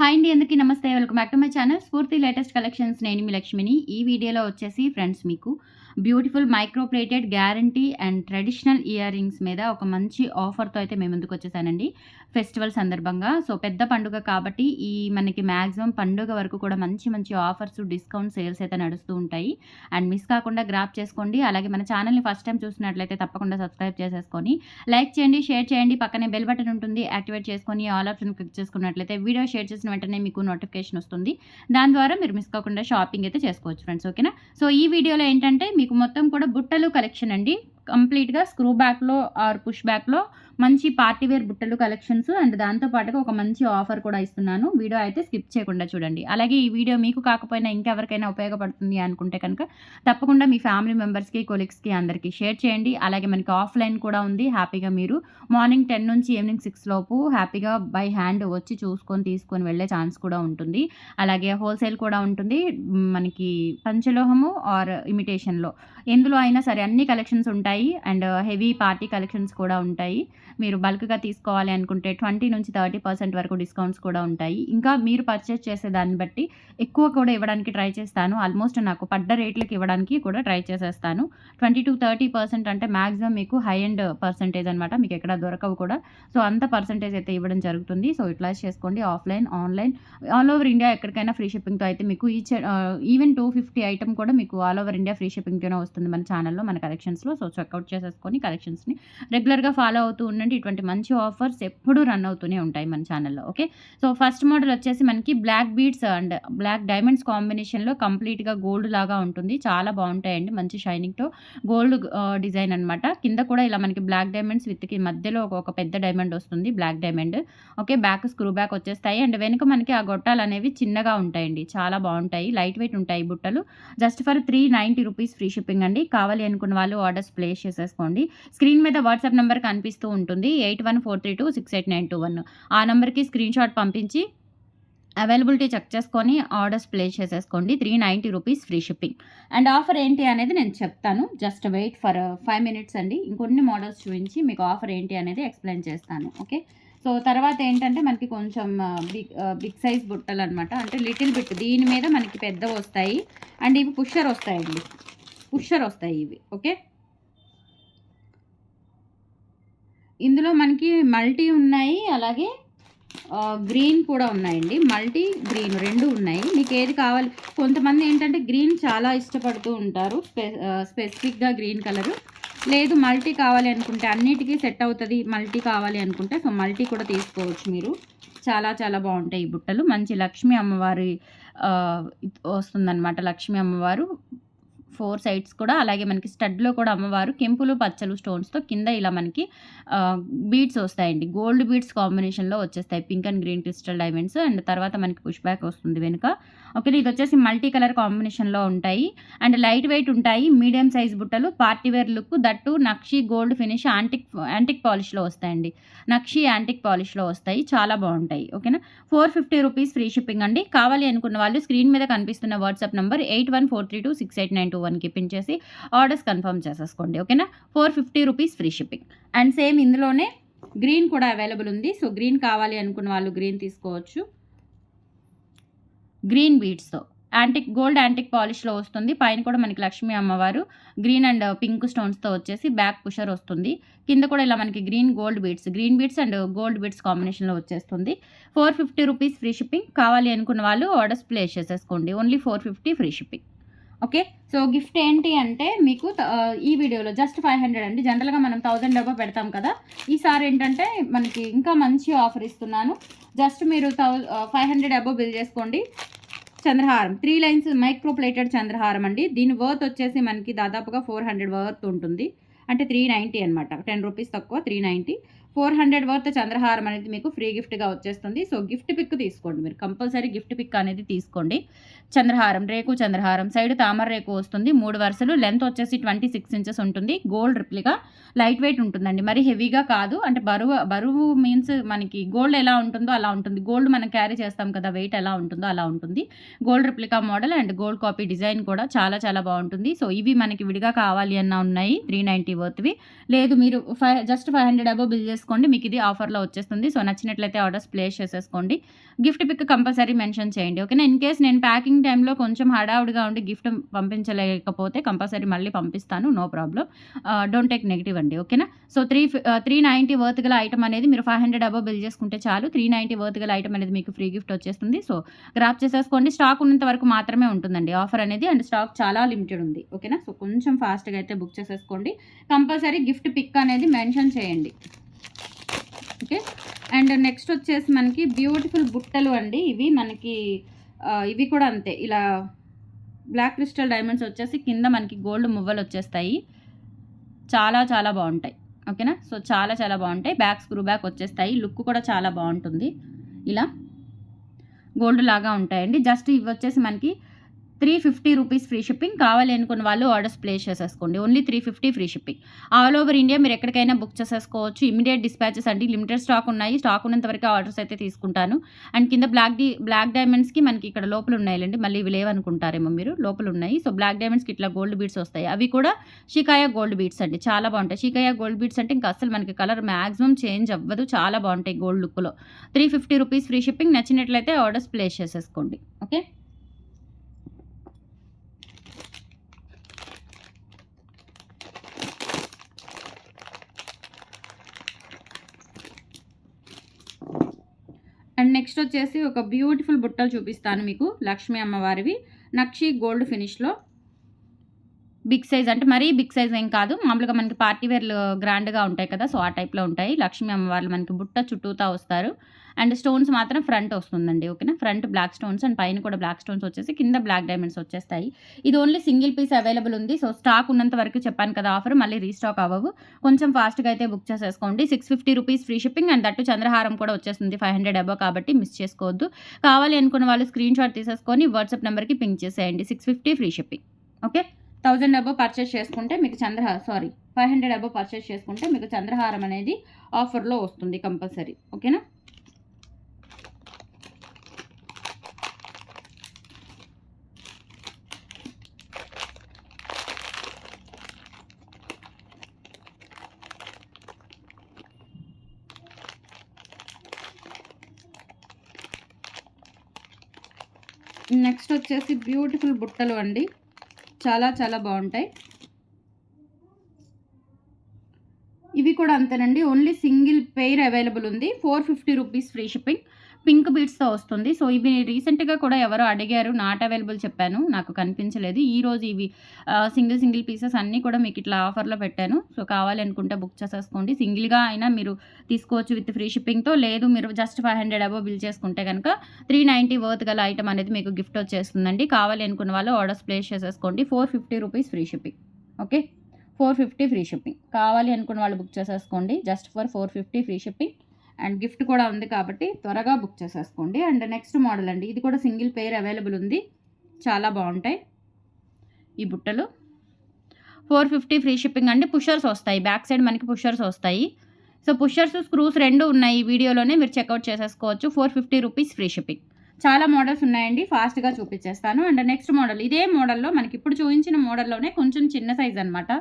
Hi అండి అందరికీ నమస్తే. Welcome back to my channel. Spoorthi latest collections. నేను మీ లక్ష్మిని. ఈ వీడియోలో వచ్చేసి ఫ్రెండ్స్ మీకు beautiful microplated guarantee and traditional earrings మీద ఒక మంచి ఆఫర్తో అయితే మేము ముందుకు వచ్చేసానండి. ఫెస్టివల్ సందర్భంగా. సో పెద్ద పండుగ కాబట్టి ఈ మనకి మ్యాక్సిమం పండుగ వరకు కూడా మంచి మంచి ఆఫర్స్ డిస్కౌంట్ సేల్స్ అయితే నడుస్తూ ఉంటాయి. అండ్ మిస్ కాకుండా గ్రాప్ చేసుకోండి. అలాగే మన ఛానల్ని ఫస్ట్ టైం చూసినట్లయితే తప్పకుండా సబ్స్క్రైబ్ చేసేసుకొని లైక్ చేయండి షేర్ చేయండి. పక్కనే బెల్ బటన్ ఉంటుంది. యాక్టివేట్ చేసుకొని ఆల్ ఆప్షన్ క్లిక్ చేసుకున్నట్లయితే వీడియో షేర్ చేసిన వెంటనే మీకు నోటిఫికేషన్ వస్తుంది. దాని ద్వారా మీరు మిస్ కాకుండా షాపింగ్ అయితే చేసుకోవచ్చు ఫ్రెండ్స్. ఓకేనా? సో ఈ వీడియోలో ఏంటంటే మీకు మొత్తం కూడా బుట్టలు కలెక్షన్ అండి. కంప్లీట్గా స్క్రూ బ్యాక్లో ఆర్ పుష్ బ్యాక్లో మంచి పార్టీ వేర్ బుట్టలు కలెక్షన్స్ అండ్ దాంతో పాటుగా ఒక మంచి ఆఫర్ కూడా ఇస్తున్నాను. వీడియో అయితే స్కిప్ చేయకుండా చూడండి. అలాగే ఈ వీడియో మీకు కాకపోయినా ఇంకెవరికైనా ఉపయోగపడుతుంది అనుకుంటే కనుక తప్పకుండా మీ ఫ్యామిలీ మెంబర్స్కి కొలీగ్స్కి అందరికీ షేర్ చేయండి. అలాగే మనకి ఆఫ్లైన్ కూడా ఉంది. హ్యాపీగా మీరు మార్నింగ్ టెన్ నుంచి ఈవినింగ్ సిక్స్ లోపు హ్యాపీగా బై హ్యాండ్ వచ్చి చూసుకొని తీసుకొని వెళ్ళే ఛాన్స్ కూడా ఉంటుంది. అలాగే హోల్సేల్ కూడా ఉంటుంది. మనకి పంచలోహము ఆర్ ఇమిటేషన్లో. ఎందులో అయినా సరే అన్ని కలెక్షన్స్ ఉంటాయి. అండ్ హెవీ పార్టీ కలెక్షన్స్ కూడా ఉంటాయి. మీరు బల్క్గా తీసుకోవాలి అనుకుంటే ట్వంటీ నుంచి థర్టీ పర్సెంట్ వరకు డిస్కౌంట్స్ కూడా ఉంటాయి. ఇంకా మీరు పర్చేస్ చేసే దాన్ని బట్టి ఎక్కువ కూడా ఇవ్వడానికి ట్రై చేస్తాను. ఆల్మోస్ట్ నాకు పడ్డ రేట్లకి ఇవ్వడానికి కూడా ట్రై చేసేస్తాను. ట్వంటీ టు థర్టీ పర్సెంట్ అంటే మ్యాక్సిమం మీకు హై అండ్ పర్సెంటేజ్ అనమాట మీకు ఎక్కడ దొరకవు కూడా. సో అంత పర్సెంటేజ్ అయితే ఇవ్వడం జరుగుతుంది. సో యూటిలైజ్ చేసుకోండి offline online. All over India ఎక్కడికైనా ఫ్రీ షిప్పింగ్తో అయితే మీకు each even two fifty item కూడా మీకు ఆల్ ఓవర్ ఇండియా ఫ్రీ షిప్పింగ్తోనే వస్తుంది మన ఛానల్లో మన కలెక్షన్స్లో. సో చెక్అవుట్ చేసేసుకొని కలెక్షన్స్ని రెగ్యులర్గా ఫాలో అవుతూ ఉండండి. ఇటువంటి మంచి ఆఫర్స్ ఎప్పుడూ రన్ అవుతూనే ఉంటాయి మన ఛానల్లో ఓకే సో ఫస్ట్ మోడల్ వచ్చేసి మనకి black beads and black diamonds కాంబినేషన్లో కంప్లీట్గా గోల్డ్ లాగా ఉంటుంది. చాలా బాగుంటాయండి. మంచి షైనింగ్తో గోల్డ్ డిజైన్ అనమాట కింద కూడా ఇలా మనకి బ్లాక్ డైమండ్స్ విత్కి మధ్యలో ఒక పెద్ద డైమండ్ వస్తుంది black diamond okay back screw back వచ్చేస్తాయి. అండ్ వెనుక మనకి ఆ గొట్టాలు అనేవి చిన్నగా ఉంటాయండి. చాలా బాగుంటాయి. లైట్ వెయిట్ ఉంటాయి బుట్టలు. Just for three ninety rupees free shipping అండి. కావాలి అనుకున్న వాళ్ళు ఆర్డర్స్ రేస్ చేసేసుకోండి. స్క్రీన్ మీద వాట్సాప్ నెంబర్ కనిపిస్తూ ఉంటుంది. Eight one four three two six eight nine two one. ఆ నెంబర్కి స్క్రీన్ షాట్ పంపించి అవైలబిలిటీ చెక్ చేసుకొని ఆర్డర్స్ ప్లేస్ చేసేసుకోండి. Three ninety rupees free shipping. And offer ఏంటి అనేది నేను చెప్తాను. Just wait for five minutes అండి. ఇంకొన్ని మోడల్స్ చూపించి మీకు ఆఫర్ ఏంటి అనేది ఎక్స్ప్లెయిన్ చేస్తాను. ఓకే? సో తర్వాత ఏంటంటే మనకి కొంచెం బిగ్ బిగ్ సైజ్ బుట్టలు అనమాట అంటే లిటిల్ బిట్ దీని మీద మనకి పెద్ద వస్తాయి. అండ్ ఇవి పుషర్ వస్తాయండి. పుషర్ వస్తాయి ఇవి. ఓకే? ఇందులో మనకి మల్టీ ఉన్నాయి అలాగే గ్రీన్ కూడా ఉన్నాయండి. మల్టీ గ్రీన్ రెండు ఉన్నాయి. మీకు ఏది కావాలి? కొంతమంది ఏంటంటే గ్రీన్ చాలా ఇష్టపడుతూ ఉంటారు. స్పె స్పెసిఫిక్గా గ్రీన్ కలరు. లేదు మల్టీ కావాలి అనుకుంటే అన్నిటికీ సెట్ అవుతుంది. మల్టీ కావాలి అనుకుంటే సో మల్టీ కూడా తీసుకోవచ్చు మీరు. చాలా చాలా బాగుంటాయి ఈ బుట్టలు. మంచి లక్ష్మీ అమ్మవారి వస్తుందన్నమాట లక్ష్మీ అమ్మవారు. ఫోర్ సైడ్స్ కూడా అలాగే మనకి స్టడ్లో కూడా అమ్మవారు కెంపులు పచ్చలు స్టోన్స్తో కింద ఇలా మనకి బీడ్స్ వస్తాయండి. గోల్డ్ బీడ్స్ కాంబినేషన్లో వచ్చేస్తాయి. Pink and green crystal diamonds and తర్వాత మనకి పుష్ బ్యాక్ వస్తుంది వెనుక. ఓకే ఇది వచ్చేసి మల్టీ కలర్ కాంబినేషన్లో ఉంటాయి. అండ్ లైట్ వెయిట్ ఉంటాయి. మీడియం సైజ్ బుట్టలు party wear look that nakshi gold finish antique antique పాలిష్లో వస్తాయండి. నక్షి యాంటిక్ పాలిష్లో వస్తాయి. చాలా బాగుంటాయి. ఓకేనా? Four fifty rupees free shipping అండి. కావాలి అనుకున్న వాళ్ళు స్క్రీన్ మీద కనిపిస్తున్న WhatsApp number eight one four three two six eight nine two వన్కి పిన్ ఆర్డర్స్ కన్ఫర్మ్ చేసేసుకోండి ఓకేనా? Four fifty rupees free shipping. And same ఇందులోనే గ్రీన్ కూడా అవైలబుల్ ఉంది. సో గ్రీన్ కావాలి అనుకున్న వాళ్ళు గ్రీన్ తీసుకోవచ్చు. గ్రీన్ బీడ్స్తో. యాంటిక్ గోల్డ్ యాంటిక్ పాలిష్లో వస్తుంది. పైన కూడా మనకి లక్ష్మీ అమ్మవారు గ్రీన్ అండ్ పింక్ స్టోన్స్తో వచ్చేసి బ్యాక్ పుషర్ వస్తుంది. కింద కూడా ఇలా మనకి green gold beads green beads and gold beads కాంబినేషన్లో వచ్చేస్తుంది. Four fifty rupees free shipping. కావాలి అనుకున్న వాళ్ళు ఆర్డర్స్ ప్లేస్ చేసేసుకోండి. Only four fifty free shipping. Okay? So gift ఏంటి అంటే మీకు ఈ వీడియోలో జస్ట్ ఫైవ్ హండ్రెడ్ అండి. జనరల్గా మనం థౌజండ్ డబ్బా పెడతాం కదా. ఈసారి ఏంటంటే మనకి ఇంకా మంచి ఆఫర్ ఇస్తున్నాను. జస్ట్ మీరు థౌ ఫైవ్ హండ్రెడ్ అబో బిల్ చేసుకోండి. చంద్రహారం. త్రీ లైన్స్ మైక్రో ప్లేటెడ్ చంద్రహారం అండి. దీని వర్త్ వచ్చేసి మనకి దాదాపుగా ఫోర్ హండ్రెడ్ వర్త్ ఉంటుంది. అంటే త్రీ నైంటీ అనమాట టెన్ రూపీస్ తక్కువ three ninety. Four hundred worth చంద్రహారం అనేది మీకు ఫ్రీ గిఫ్ట్గా వచ్చేస్తుంది. సో గిఫ్ట్ పిక్ తీసుకోండి మీరు. కంపల్సరీ గిఫ్ట్ పిక్ అనేది తీసుకోండి. చంద్రహారం రేకు చంద్రహారం సైడ్ తామర రేకు వస్తుంది. మూడు వరుసలు. లెంత్ వచ్చేసి ట్వంటీ సిక్స్ ఇంచెస్ ఉంటుంది. గోల్డ్ రిప్లిగా లైట్ వెయిట్ ఉంటుందండి. మరి హెవీగా కాదు. అంటే బరువు బరువు మీన్స్ మనకి గోల్డ్ ఎలా ఉంటుందో అలా ఉంటుంది. గోల్డ్ మనం క్యారీ చేస్తాం కదా వెయిట్ ఎలా ఉంటుందో అలా ఉంటుంది. Gold replica model and gold copy design కూడా చాలా చాలా బాగుంటుంది. సో ఇవి మనకి విడిగా కావాలి అన్న ఉన్నాయి. త్రీ నైంటీ వర్త్వి. లేదు మీరు five just five hundred above bill చేసుకోండి మీకు ఇది ఆఫర్లో వచ్చేస్తుంది. సో నచ్చినట్లయితే ఆర్డర్స్ ప్లేస్ చేసేసుకోండి. గిఫ్ట్ పిక్ కంపల్సరీ మెన్షన్ చేయండి. ఓకేనా? ఇన్ కేస్ నేను ప్యాకింగ్ టైంలో కొంచెం హడావుడిగా ఉండి గిఫ్ట్ పంపించలేకపోతే కంపల్సరీ మళ్ళీ పంపిస్తాను. No problem don't take negative అండి. ఓకేనా? So three three ninety worth గల ఐటమ్ అనేది మీరు ఫైవ్ హండ్రెడ్ అబో బిల్ చేసుకుంటే చాలు. త్రీ నైంటీ వర్త్ గల ఐటమ్ అనేది మీకు ఫ్రీ గిఫ్ట్ వచ్చేస్తుంది. సో గ్రాప్ చేసేసుకోండి. స్టాక్ ఉన్నంత వరకు మాత్రమే ఉంటుందండి ఆఫర్ అనేది. అండ్ స్టాక్ చాలా లిమిటెడ్ ఉంది. ఓకేనా? సో కొంచెం ఫాస్ట్గా అయితే బుక్ చేసేసుకోండి. కంపల్సరీ గిఫ్ట్ పిక్ అనేది మెన్షన్ చేయండి. ఓకే. అండ్ నెక్స్ట్ వచ్చేసి మనకి బ్యూటిఫుల్ బుట్టలు అండి. ఇవి మనకి ఇవి కూడా అంతే. ఇలా బ్లాక్ క్రిస్టల్ డైమండ్స్ వచ్చేసి కింద మనకి గోల్డ్ మువ్వలు వచ్చేస్తాయి. చాలా చాలా బాగుంటాయి. ఓకేనా? సో చాలా చాలా బాగుంటాయి. బ్యాక్ స్క్రూ బ్యాక్ వచ్చేస్తాయి. లుక్ కూడా చాలా బాగుంటుంది. ఇలా గోల్డ్ లాగా ఉంటాయండి. జస్ట్ ఇవి వచ్చేసి మనకి three fifty rupees free shipping కావాలి అనుకున్న వాళ్ళు ఆర్డర్స్ ప్లేస్ చేసేసుకోండి. Only three fifty free shipping. All over India మీరు ఎక్కడికైనా బుక్ చేసేసుకోవచ్చు. ఇమీడియట్ డిస్పాచెస్ అంటే లిమిటెడ్ స్టాక్ ఉన్నాయి. స్టాక్ ఉన్నంత వరకు ఆర్డర్స్ అయితే తీసుకుంటాను. అండ్ కింద బ్లాక్ డి బ్లాక్ డైమండ్స్కి మనకి ఇక్కడ లోపల ఉన్నాయండి మళ్ళీ ఇవి లేవనుకుంటారేమో మీరు. లోపల ఉన్నాయి. సో బ్లాక్ డైమండ్స్కి ఇట్లా గోల్డ్ బీడ్స్ వస్తాయి. అవి కూడా షికాయా గోల్డ్ బీడ్స్ అండి. చాలా బాగుంటాయి. షికాయా గోల్డ్ బీడ్స్ అంటే ఇంకా అసలు మనకి కలర్ మ్యాక్సిమం చేంజ్ అవ్వదు. చాలా బాగుంటాయి గోల్డ్ లుక్లో. Three fifty rupees free shipping నచ్చినట్లయితే ఆర్డర్స్ ప్లేస్ చేసేసుకోండి. ఓకే? అండ్ నెక్స్ట్ వచ్చేసి ఒక బ్యూటిఫుల్ బుట్టలు చూపిస్తాను మీకు లక్ష్మీ అమ్మవారివి. నక్షి గోల్డ్ ఫినిష్లో బిగ్ సైజ్ అంటే మరీ బిగ్ సైజ్ ఏం కాదు. మామూలుగా మనకి పార్టీ వేర్లు గ్రాండ్గా ఉంటాయి కదా సో ఆ టైప్లో ఉంటాయి. లక్ష్మీ అమ్మవార్లు మనకి బుట్ట చుట్టూతా వస్తారు. అండ్ స్టోన్స్ మాత్రం ఫ్రంట్ వస్తుందండి ఓకేనా? ఫ్రంట్ బ్లాక్ స్టోన్స్ అండ్ పైన కూడా బ్లాక్ స్టోన్స్ వచ్చేసి కింద బ్లాక్ డైమండ్స్ వచ్చేస్తాయి. ఇది ఓన్లీ సింగిల్ పీస్ అవైలబుల్ ఉంది. సో స్టాక్ ఉన్నంత వరకు చెప్పాను కదా ఆఫర్ మళ్ళీ రీస్టాక్ అవ్వవు. కొంచెం ఫాస్ట్గా అయితే బుక్ చేసేసుకోండి. Six fifty rupees free shipping and that చంద్రహారం కూడా వచ్చేస్తుంది ఫైవ్ హండ్రెడ్ అబో కాబట్టి మిస్ చేసుకోవద్దు. కావాలి అనుకున్న వాళ్ళు స్క్రీన్ షాట్ తీసేసుకొని వాట్సాప్ నెంబర్కి పింక్ చేసేయండి. Six fifty free shipping okay? Thousand above purchase చేసుకుంటే మీకు చంద్రహార sorry five hundred above purchase చేసుకుంటే మీకు చంద్రహారం అనేది ఆఫర్లో వస్తుంది కంపల్సరీ ఓకేనా? నెక్స్ట్ వచ్చేసి బ్యూటిఫుల్ బుట్టలు అండి. చాలా చాలా బాగుంటాయి. ఇవి కూడా అంతేనండి. ఓన్లీ సింగిల్ పెయిర్ అవైలబుల్ ఉంది. Four fifty rupees free shipping. Pink బీడ్స్తో వస్తుంది. సో ఇవి రీసెంట్గా కూడా ఎవరో అడిగారు. నాట్ అవైలబుల్ చెప్పాను. నాకు కనిపించలేదు. ఈ రోజు ఇవి సింగిల్ సింగిల్ పీసెస్ అన్నీ కూడా మీకు ఇట్లా ఆఫర్లో పెట్టాను. సో కావాలనుకుంటే బుక్ చేసేసుకోండి. సింగిల్గా అయినా మీరు తీసుకోవచ్చు విత్ ఫ్రీ షిప్పింగ్తో లేదు మీరు just five hundred above bill చేసుకుంటే కనుక త్రీ నైంటీ వర్త్ గల ఐటమ్ అనేది మీకు గిఫ్ట్ వచ్చేస్తుందండి. కావాలి అనుకున్న వాళ్ళు ఆర్డర్స్ ప్లేస్ చేసేసుకోండి. Four fifty rupees free shipping. Okay? Four fifty free shipping. కావాలి అనుకున్న వాళ్ళు బుక్ చేసేసుకోండి. Just for four fifty free shipping. And gift కూడా ఉంది కాబట్టి త్వరగా బుక్ చేసేసుకోండి. అండ్ నెక్స్ట్ మోడల్ అండి. ఇది కూడా సింగిల్ పేర్ అవైలబుల్ ఉంది. చాలా బాగుంటాయి. ఈ బుట్టలు. ఫోర్ ఫిఫ్టీ ఫ్రీ షిప్పింగ్ అండి. పుషర్స్ వస్తాయి. బ్యాక్ సైడ్ మనకి పుషర్స్ వస్తాయి. సో పుషర్స్ స్క్రూస్ రెండు ఉన్నాయి ఈ వీడియోలోనే. మీరు చెక్అవుట్ చేసేసుకోవచ్చు. Four fifty rupees free shipping. చాలా మోడల్స్ ఉన్నాయండి. ఫాస్ట్గా చూపించేస్తాను. And next model. ఇదే మోడల్లో మనకి ఇప్పుడు చూపించిన మోడల్లోనే కొంచెం చిన్న సైజ్ అనమాట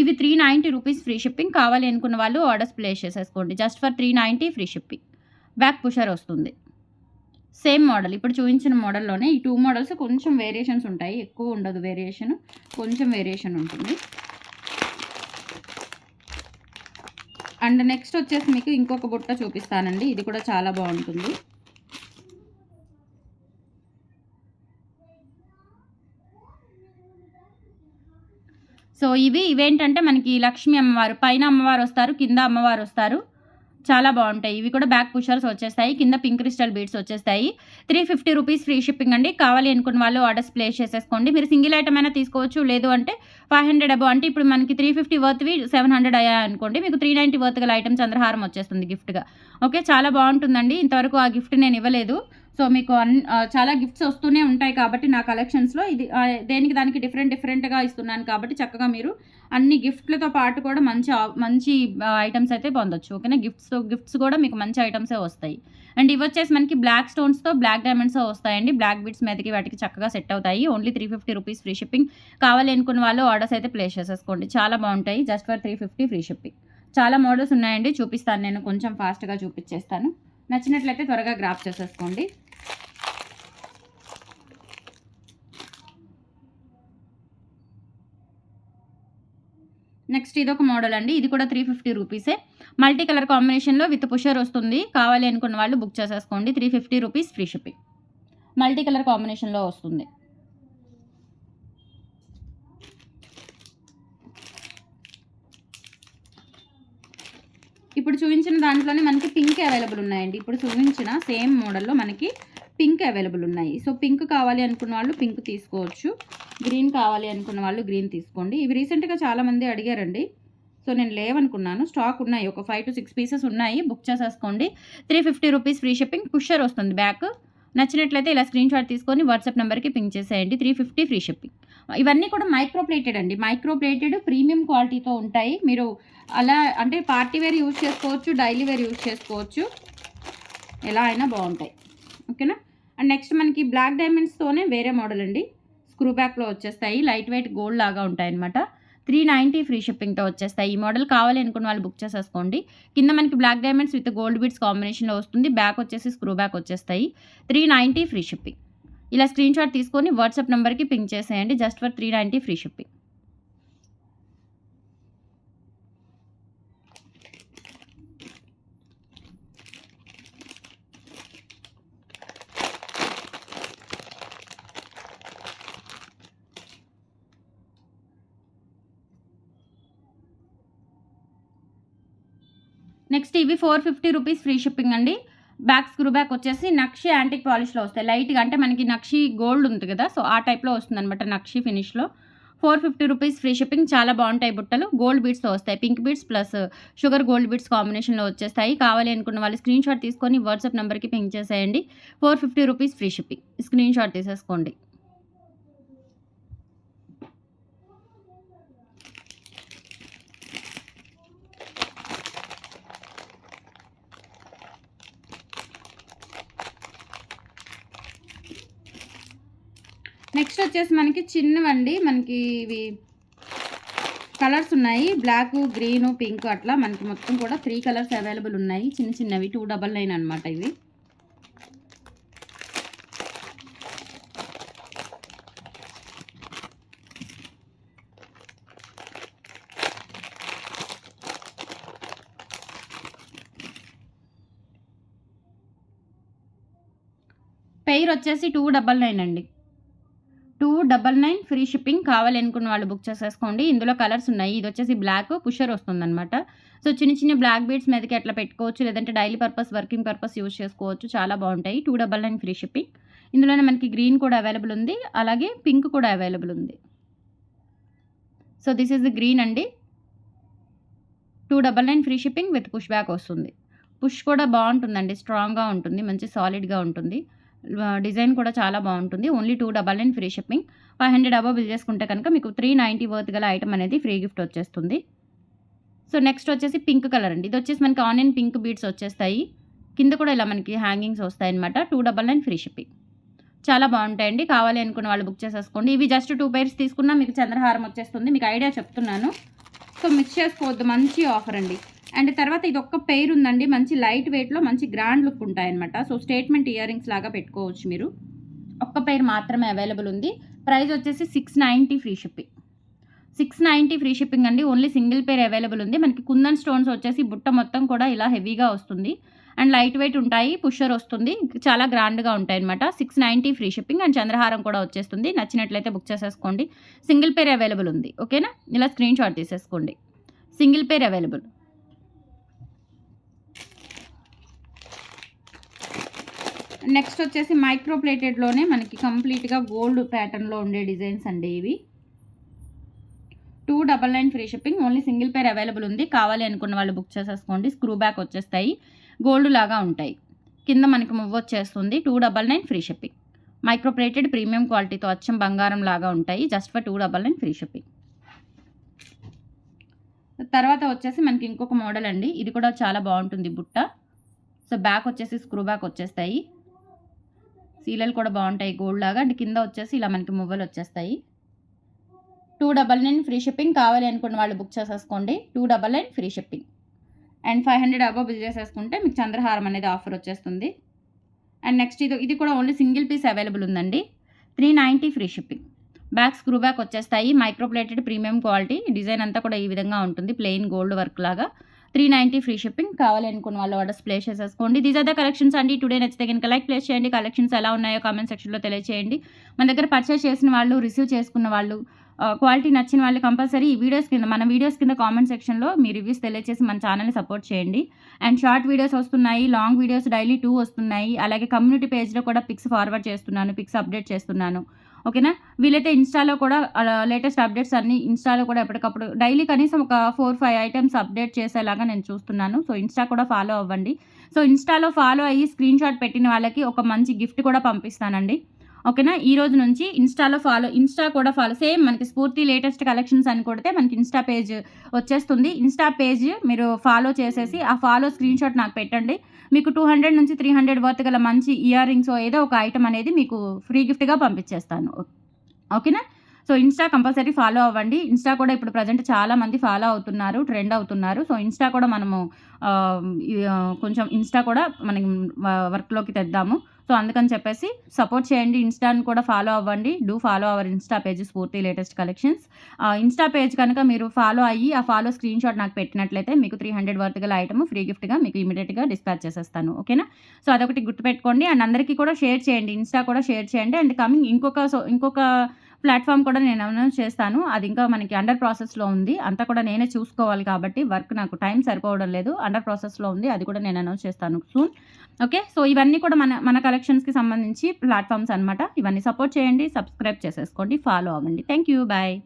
ఇవి three ninety rupees free shipping కావాలి అనుకున్న వాళ్ళు ఆర్డర్స్ ప్లేస్ చేసేసుకోండి. Just for three ninety free shipping back pusher వస్తుంది. సేమ్ మోడల్ ఇప్పుడు చూపించిన మోడల్లోనే ఈ టూ మోడల్స్ కొంచెం వేరియేషన్స్ ఉంటాయి. ఎక్కువ ఉండదు వేరియేషన్ కొంచెం వేరియేషన్ ఉంటుంది. అండ్ నెక్స్ట్ వచ్చేసి మీకు ఇంకొక బుట్ట చూపిస్తానండి. ఇది కూడా చాలా బాగుంటుంది. సో ఇవి ఇవేంటంటే మనకి లక్ష్మీ అమ్మవారు పైన అమ్మవారు వస్తారు కింద అమ్మవారు వస్తారు. చాలా బాగుంటాయి. ఇవి కూడా బ్యాక్ పుషర్స్ వచ్చేస్తాయి కింద పింక్ క్రిస్టల్ బీడ్స్ వచ్చేస్తాయి. Three fifty rupees free shipping అండి. కావాలి అనుకున్న వాళ్ళు ఆర్డర్స్ ప్లేస్ చేసేసుకోండి. మీరు సింగిల్ ఐటమ్ అయినా తీసుకోవచ్చు లేదు అంటే ఫైవ్ హండ్రెడ్ అబో అంటే ఇప్పుడు మనకి త్రీ ఫిఫ్టీ వర్త్వి సెవెన్ హండ్రెడ్ అయ్యా అనుకోండి మీకు త్రీ నైంటీ వర్త్ గల ఐటమ్ చంద్రహారం వచ్చేస్తుంది గిఫ్ట్గా. ఓకే చాలా బాగుంటుందండి. ఇంతవరకు ఆ గిఫ్ట్ నేను ఇవ్వలేదు. సో మీకు అన్ చాలా గిఫ్ట్స్ వస్తూనే ఉంటాయి కాబట్టి నా కలెక్షన్స్లో ఇది దేనికి దానికి డిఫరెంట్ డిఫరెంట్గా ఇస్తున్నాను కాబట్టి చక్కగా మీరు అన్ని గిఫ్ట్లతో పాటు కూడా మంచి మంచి ఐటమ్స్ అయితే పొందొచ్చు. ఓకేనా? గిఫ్ట్స్ గిఫ్ట్స్ కూడా మీకు మంచి ఐటమ్సే వస్తాయి. అండ్ ఇవి వచ్చేసి మనకి బ్లాక్ స్టోన్స్తో బ్లాక్ డైమండ్స్ వస్తాయండి. బ్లాక్ బీడ్స్ మీదకి వాటికి చక్కగా సెట్ అవుతాయి. Only three fifty rupees free shipping కావాలి అనుకున్న వాళ్ళు ఆర్డర్స్ అయితే ప్లేస్ చేసేసుకోండి. చాలా బాగుంటాయి. Just for three fifty free shipping చాలా మోడల్స్ ఉన్నాయండి. చూపిస్తాను నేను. కొంచెం ఫాస్ట్గా చూపించేస్తాను. నచ్చినట్లయితే త్వరగా గ్రాప్ చేసేసుకోండి. నెక్స్ట్ ఇది ఒక మోడల్ అండి. ఇది కూడా త్రీ ఫిఫ్టీ రూపీసే. మల్టీ కలర్ కాంబినేషన్లో విత్ పుషర్ వస్తుంది. కావాలి అనుకున్న వాళ్ళు బుక్ చేసేసుకోండి. Three fifty rupees free shipping. Multi colour కాంబినేషన్లో వస్తుంది. ఇప్పుడు చూపించిన దాంట్లోనే మనకి పింక్ అవైలబుల్ ఉన్నాయండి. ఇప్పుడు చూపించిన సేమ్ మోడల్లో మనకి పింక్ అవైలబుల్ ఉన్నాయి. సో పింక్ కావాలి అనుకున్న వాళ్ళు పింక్ తీసుకోవచ్చు. గ్రీన్ కావాలి అనుకున్న వాళ్ళు గ్రీన్ తీసుకోండి. ఇవి రీసెంట్గా చాలామంది అడిగారండి. సో నేను లేవనుకున్నాను. స్టాక్ ఉన్నాయి. ఒక ఫైవ్ టు సిక్స్ పీసెస్ ఉన్నాయి. బుక్ చేసేసుకోండి. Three fifty rupees free shipping. Pusher వస్తుంది బ్యాక్. నచ్చినట్లయితే ఇలా స్క్రీన్ షాట్ తీసుకొని వాట్సాప్ నెంబర్కి పింక్ చేసేయండి. Three fifty free shipping. ఇవన్నీ కూడా మైక్రో ప్లేటెడ్ అండి. మైక్రో ప్లేటెడ్ ప్రీమియం క్వాలిటీతో ఉంటాయి. మీరు అలా అంటే పార్టీ వేర్ యూజ్ చేసుకోవచ్చు డైలీ వేర్ యూజ్ చేసుకోవచ్చు. ఎలా అయినా బాగుంటాయి. ఓకేనా? అండ్ నెక్స్ట్ మనకి బ్లాక్ డైమండ్స్తోనే వేరే మోడల్ అండి. స్క్రూ బ్యాక్లో వచ్చేస్తాయి. లైట్ వెయిట్ గోల్డ్ లాగా ఉంటాయన్నమాట. త్రీ నైంటీ ఫ్రీ షిప్పింగ్తో వచ్చేస్తాయి. ఈ మోడల్ కావాలి అనుకున్న వాళ్ళు బుక్ చేసేసుకోండి. కింద మనకి black diamonds with gold beads కాంబినేషన్లో వస్తుంది. బ్యాక్ వచ్చేసి స్క్రూ బ్యాక్ వచ్చేస్తాయి. Three ninety free shipping. ఇలా స్క్రీన్ షాట్ తీసుకొని వాట్సాప్ నెంబర్కి పింక్ చేసేయండి. Just for three ninety free shipping. Next ఇవి four fifty rupees free shipping అండి. బ్యాక్ స్క్రూ బ్యాక్ వచ్చేసి నక్షి యాంటిక్ పాలిష్లో వస్తాయి. లైట్గా అంటే మనకి నక్షి గోల్డ్ ఉంది కదా సో ఆ టైప్లో వస్తుంది అనమాట నక్షి ఫినిష్లో. Four fifty rupees free shipping చాలా బాగుంటాయి బుట్టలు. గోల్డ్ బీడ్స్తో వస్తాయి. Pink beads plus sugar gold beads కాంబినేషన్లో వచ్చేస్తాయి. కావాలి అనుకున్న వాళ్ళు స్క్రీన్ షాట్ తీసుకొని వాట్సాప్ నెంబర్కి పింక్ చేసేయండి. Four fifty rupees free shipping. Screen shot తీసేసుకోండి. నెక్స్ట్ వచ్చేసి మనకి చిన్నవండి. మనకి ఇవి కలర్స్ ఉన్నాయి. బ్లాక్ గ్రీన్ పింక్ అట్లా మనకి మొత్తం కూడా త్రీ కలర్స్ అవైలబుల్ ఉన్నాయి. చిన్న చిన్నవి టూ డబల్ నైన్ అనమాట ఇవి. పెయిర్ వచ్చేసి టూ డబల్ నైన్ అండి. డబల్ నైన్ ఫ్రీ షిప్పింగ్ కావాలి అనుకున్న వాళ్ళు బుక్ చేసేసుకోండి. ఇందులో కలర్స్ ఉన్నాయి. ఇది వచ్చేసి బ్లాక్ పుషర్ వస్తుందన్నమాట. సో చిన్న చిన్న బ్లాక్ బీడ్స్ మీదకి ఎట్లా పెట్టుకోవచ్చు. లేదంటే daily purpose working purpose use చేసుకోవచ్చు. చాలా బాగుంటాయి. Two double nine free shipping. ఇందులోనే మనకి గ్రీన్ కూడా అవైలబుల్ ఉంది. అలాగే పింక్ కూడా అవైలబుల్ ఉంది. So this is the green అండి. Two double nine free shipping with push back వస్తుంది. పుష్ కూడా బాగుంటుందండి. స్ట్రాంగ్గా ఉంటుంది. మంచి సాలిడ్గా ఉంటుంది. డిజైన్ కూడా చాలా బాగుంటుంది. Only two double nine free shipping five hundred above bill చేసుకుంటే కనుక మీకు త్రీ నైంటీ వర్త్ గల ఐటమ్ అనేది ఫ్రీ గిఫ్ట్ వచ్చేస్తుంది. సో నెక్స్ట్ వచ్చేసి పింక్ కలర్ అండి. ఇది వచ్చేసి మనకి ఆనియన్ పింక్ బీడ్స్ వచ్చేస్తాయి. కింద కూడా ఇలా మనకి హ్యాంగింగ్స్ వస్తాయి అనమాట two double nine free shipping చాలా బాగుంటాయండి. కావాలి అనుకున్న వాళ్ళు బుక్ చేసేసుకోండి. ఇవి జస్ట్ టూ పేర్స్ తీసుకున్నా మీకు చంద్రహారం వచ్చేస్తుంది. మీకు ఐడియా చెప్తున్నాను. సో మిక్స్ చేసుకోవద్దు. మంచి ఆఫర్ అండి. అండ్ తర్వాత ఇది ఒక్క పెయిర్ ఉందండి. మంచి లైట్ వెయిట్లో మంచి గ్రాండ్ లుక్ ఉంటాయన్నమాట. సో స్టేట్మెంట్ ఇయర్ రింగ్స్ లాగా పెట్టుకోవచ్చు మీరు. ఒక్క పెయిర్ మాత్రమే అవైలబుల్ ఉంది. ప్రైస్ వచ్చేసి six ninety free shipping. Six ninety free shipping అండి. ఓన్లీ సింగిల్ పేర్ అవైలబుల్ ఉంది. మనకి కుందన్ స్టోన్స్ వచ్చేసి బుట్ట మొత్తం కూడా ఇలా హెవీగా వస్తుంది. అండ్ లైట్ వెయిట్ ఉంటాయి. పుషర్ వస్తుంది. చాలా గ్రాండ్గా ఉంటాయి అనమాట six ninety free shipping and చంద్రహారం కూడా వచ్చేస్తుంది. నచ్చినట్లయితే బుక్ చేసేసుకోండి. సింగిల్ పేర్ అవైలబుల్ ఉంది. ఓకేనా? ఇలా స్క్రీన్ షాట్ తీసేసుకోండి. Single pair available. నెక్స్ట్ వచ్చేసి మైక్రో ప్లేటెడ్లోనే మనకి కంప్లీట్గా గోల్డ్ ప్యాటర్న్లో ఉండే డిజైన్స్ అండి ఇవి. Two double nine free shipping only single pair available ఉంది. కావాలి అనుకున్న వాళ్ళు బుక్ చేసేసుకోండి. స్క్రూ బ్యాక్ వచ్చేస్తాయి. గోల్డ్ లాగా ఉంటాయి. కింద మనకి మువ్వ వచ్చేస్తుంది. Two double nine free shipping micro plated premium క్వాలిటీతో అచ్చం బంగారం లాగా ఉంటాయి. Just for two double nine free shipping తర్వాత వచ్చేసి మనకి ఇంకొక మోడల్ అండి. ఇది కూడా చాలా బాగుంటుంది బుట్ట. సో బ్యాక్ వచ్చేసి స్క్రూ బ్యాక్ వచ్చేస్తాయి. సీలలు కూడా బాగుంటాయి గోల్డ్ లాగా. అండ్ కింద వచ్చేసి ఇలా మనకి మువ్వలు వచ్చేస్తాయి. Two double nine free shipping కావాలి అనుకున్న వాళ్ళు బుక్ చేసేసుకోండి. Two double nine free shipping and five hundred above bill చేసేసుకుంటే మీకు చంద్రహారం అనేది ఆఫర్ వచ్చేస్తుంది. అండ్ నెక్స్ట్ ఇది ఇది కూడా ఓన్లీ సింగిల్ పీస్ అవైలబుల్ ఉందండి. Three ninety free shipping back screw back వచ్చేస్తాయి. Micro plated premium quality design అంతా కూడా ఈ విధంగా ఉంటుంది. ప్లెయిన్ గోల్డ్ వర్క్ లాగా. త్రీ నైంటీ ఫ్రీ షిప్పింగ్ కావాలనుకున్న వాళ్ళు ఆర్డర్స్ ప్లేస్ చేసేసుకోండి. దీస్ ఆర్ ద కలెక్షన్స్ అండి. టుడే నచ్చితే కనుక లైక్ ప్లేస్ చేయండి కలెక్షన్స్ ఎలా ఉన్నాయో కామెంట్ సెక్షన్లో తెలియచేయండి. మన దగ్గర పర్చేస్ చేసిన వాళ్ళు రిసీవ్ చేసుకున్న వాళ్ళు క్వాలిటీ నచ్చిన వాళ్ళు కంపల్సరీ ఈ వీడియోస్ కింద మన వీడియోస్ కింద కామెంట్ సెక్షన్లో మీ రివ్యూస్ తెలియజేసి మన ఛానల్ని సపోర్ట్ చేయండి. అండ్ షార్ట్ వీడియోస్ వస్తున్నాయి లాంగ్ వీడియోస్ డైలీ టూ వస్తున్నాయి. అలాగే కమ్యూనిటీ పేజ్లో కూడా పిక్స్ ఫార్వర్డ్ చేస్తున్నాను పిక్స్ అప్డేట్ చేస్తున్నాను. ఓకేనా? వీలైతే ఇన్స్టాలో కూడా లేటెస్ట్ అప్డేట్స్ అన్ని ఇన్స్టాలో కూడా ఎప్పటికప్పుడు డైలీ కనీసం ఒక ఫోర్ ఫైవ్ ఐటమ్స్ అప్డేట్ చేసేలాగా నేను చూస్తున్నాను. సో ఇన్స్టా కూడా ఫాలో అవ్వండి. సో ఇన్స్టాలో ఫాలో అయ్యి స్క్రీన్ షాట్ పెట్టిన వాళ్ళకి ఒక మంచి గిఫ్ట్ కూడా పంపిస్తానండి. ఓకేనా? ఈ రోజు నుంచి ఇన్స్టాలో ఫాలో ఇన్స్టా కూడా ఫాలో సేమ్ మనకి స్ఫూర్తి లేటెస్ట్ కలెక్షన్స్ అని కొడితే మనకి ఇన్స్టా పేజ్ వచ్చేస్తుంది. ఇన్స్టా పేజ్ మీరు ఫాలో చేసేసి ఆ ఫాలో స్క్రీన్ షాట్ నాకు పెట్టండి. మీకు టూ హండ్రెడ్ నుంచి త్రీ హండ్రెడ్ వర్త్ గల మంచి ఇయర్ రింగ్స్ ఏదో ఒక ఐటమ్ అనేది మీకు ఫ్రీ గిఫ్ట్గా పంపించేస్తాను. ఓకేనా? సో ఇన్స్టా కంపల్సరీ ఫాలో అవ్వండి. ఇన్స్టా కూడా ఇప్పుడు ప్రజెంట్ చాలా మంది ఫాలో అవుతున్నారు ట్రెండ్ అవుతున్నారు. సో ఇన్స్టా కూడా మనము కొంచెం ఇన్స్టా కూడా మనకి వర్క్లోకి తెద్దాము. సో అందుకని చెప్పేసి సపోర్ట్ చేయండి. ఇన్స్టాని కూడా ఫాలో అవ్వండి. Do follow our insta page Spoorthi latest collections. Insta page కనుక మీరు ఫాలో అయ్యి ఆ ఫాలో స్క్రీన్ షాట్ నాకు పెట్టినట్లయితే మీకు త్రీ హండ్రెడ్ వర్త్ గల ఐటమ్ ఫ్రీ గిఫ్ట్గా మీకు ఇమీడియట్గా డిస్పాచ్ చేసేస్తాను. ఓకేనా? సో అదొకటి గుర్తుపెట్టుకోండి. అండ్ అందరికీ కూడా షేర్ చేయండి. ఇన్స్టా కూడా షేర్ చేయండి. అండ్ కమింగ్ ఇంకొక సో ఇంకొక ప్లాట్ఫామ్ కూడా నేను అనౌన్స్ చేస్తాను. అది ఇంకా మనకి అండర్ ప్రాసెస్లో ఉంది. అంతా కూడా నేనే చూసుకోవాలి కాబట్టి వర్క్ నాకు టైం సరిపోవడం లేదు. అండర్ ప్రాసెస్లో ఉంది. అది కూడా నేను అనౌన్స్ చేస్తాను సూన్ ఓకే సో ఇవన్నీ కూడా మన మన కలెక్షన్స్కి సంబంధించి ప్లాట్ఫామ్స్ అనమాట ఇవన్నీ సపోర్ట్ చేయండి. సబ్స్క్రైబ్ చేసేసుకోండి. ఫాలో అవ్వండి. Thank you bye